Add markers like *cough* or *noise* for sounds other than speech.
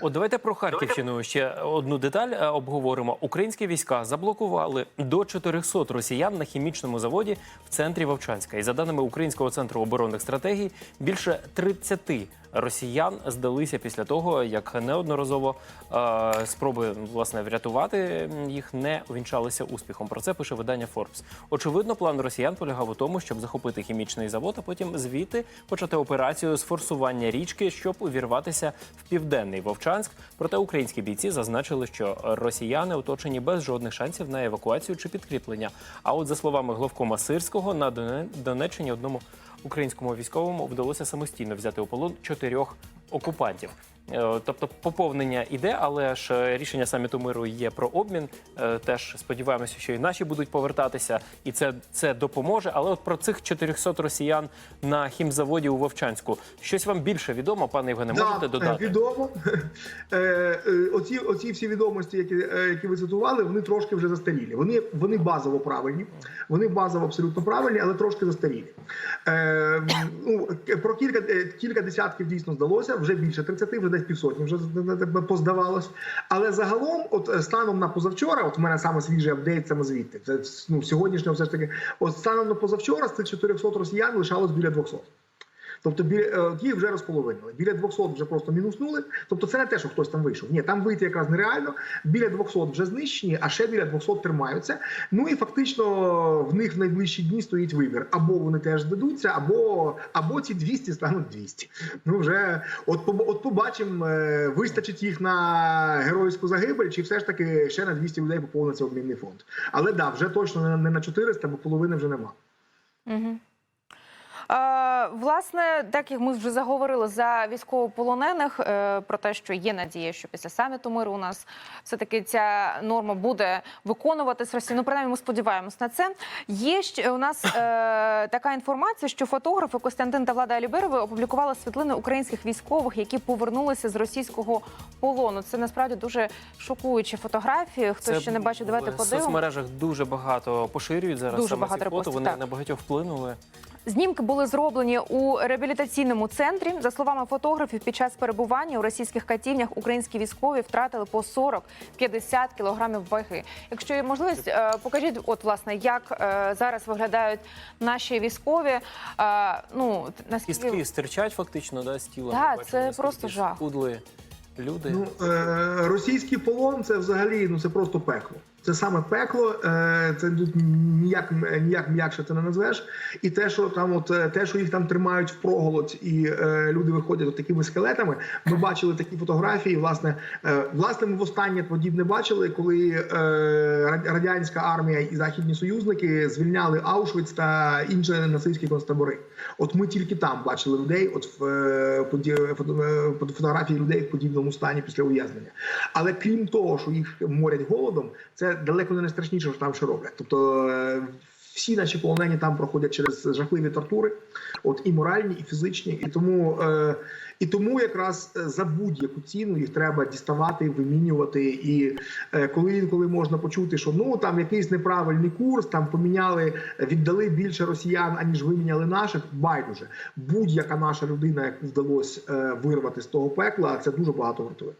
От давайте про Харківщину ще одну деталь е, обговоримо. Українські війська заблокували до 400 росіян на хімічному заводі в центрі Вовчанська. І за даними Українського центру оборонних стратегій, більше 30 росіян здалися після того, як неодноразово е, спроби власне врятувати їх не увінчалися успіхом. Про це пише видання Forbes. Очевидно, план росіян полягав у тому, щоб захопити хімічний завод, а потім звідти почати операцію з форсування річки, щоб увірватися в південний Вовчанськ. Проте українські бійці зазначили, що росіяни оточені без жодних шансів на евакуацію чи підкріплення. А от за словами главкома Сирського, на Донеччині одному українському військовому вдалося самостійно взяти у полон чотирьох окупантів. Е, Тобто поповнення іде, але ж е, рішення саміту миру є про обмін. Е, Теж сподіваємося, що і наші будуть повертатися, і це, це допоможе. Але от про цих 400 росіян на хімзаводі у Вовчанську щось вам більше відомо, пане Євгене, можете Да, додати? *laughs* е, Відомо. Оці, оці всі відомості, які, які ви цитували, вони трошки вже застарілі. Вони, вони базово правильні, вони базово абсолютно правильні, але трошки застарілі. Е, ну, про кілька, кілька десятків дійсно здалося, вже більше 30, вже десь півсотні вже поздавалось. Але загалом, от е, станом на позавчора, от в мене саме свіжий апдейт саме звідти. Це ну, сьогоднішнього все ж таки, от станом на позавчора з цих 400 росіян лишалось біля 200. Тобто біля е, їх вже розполовинили. Біля 200 вже просто мінуснули. Тобто це не те, що хтось там вийшов. Ні, там вийти якраз нереально. Біля 200 вже знищені, а ще біля 200 тримаються. Ну і фактично в них в найближчі дні стоїть вибір: або вони теж здадуться, або або ці 200 стануть 200. Ну вже от от побачимо, е, вистачить їх на геройську загибель, чи все ж таки ще на 200 людей поповниться обмінний фонд. Але да, вже точно не- на 400, бо половини вже нема. Е, Власне, так як ми вже заговорили за військовополонених, е, про те, що є надія, що після саміту миру у нас все таки ця норма буде виконуватись Росією. Ну, принаймні, ми сподіваємось на це. Є ще у нас е, така інформація, що фотографи Костянтин та Влада Аліберови опублікували світлини українських військових, які повернулися з російського полону. Це насправді дуже шокуючі фотографії. Хто ще не бачив, давайте в подивимося. соцмережах дуже багато поширюють зараз Дуже саме багато ці фото. Вони так. на багатьох вплинули. Знімки були зроблені у реабілітаційному центрі. За словами фотографів, під час перебування у російських катівнях українські військові втратили по 40-50 кілограмів ваги. Якщо є можливість, е, покажіть, от власне, як е, зараз виглядають наші військові. Е, Ну наскільки Кістки стирчать фактично да, з тіла. Да, бачимо, це наскільки просто жах. Люди. Ну, е, російський полон це взагалі ну це просто пекло. Це саме пекло, е, це тут ніяк ніяк м'якше це не назвеш. І те, що там, от е, те, що їх там тримають впроголодь, і е, люди виходять от такими скелетами. Ми бачили такі фотографії. Власне, е, власне, ми востаннє подібне бачили, коли е, радянська армія і західні союзники звільняли Аушвиц та інші нацистські концтабори. От ми тільки там бачили людей, от в е, е, фото- фотографії людей в подібному стані після ув'язнення. Але крім того, що їх морять голодом, це далеко не найстрашніше, що там ще роблять. Тобто е, всі наші полонені там проходять через жахливі тортури, от і моральні, і фізичні, і тому. Е, і тому якраз е, за будь-яку ціну їх треба діставати, вимінювати. І коли інколи можна почути, що ну там якийсь неправильний курс, там поміняли, віддали більше росіян, аніж виміняли наших. Байдуже, будь-яка наша людина, яку вдалося вирвати з того пекла, це дуже багато вартує.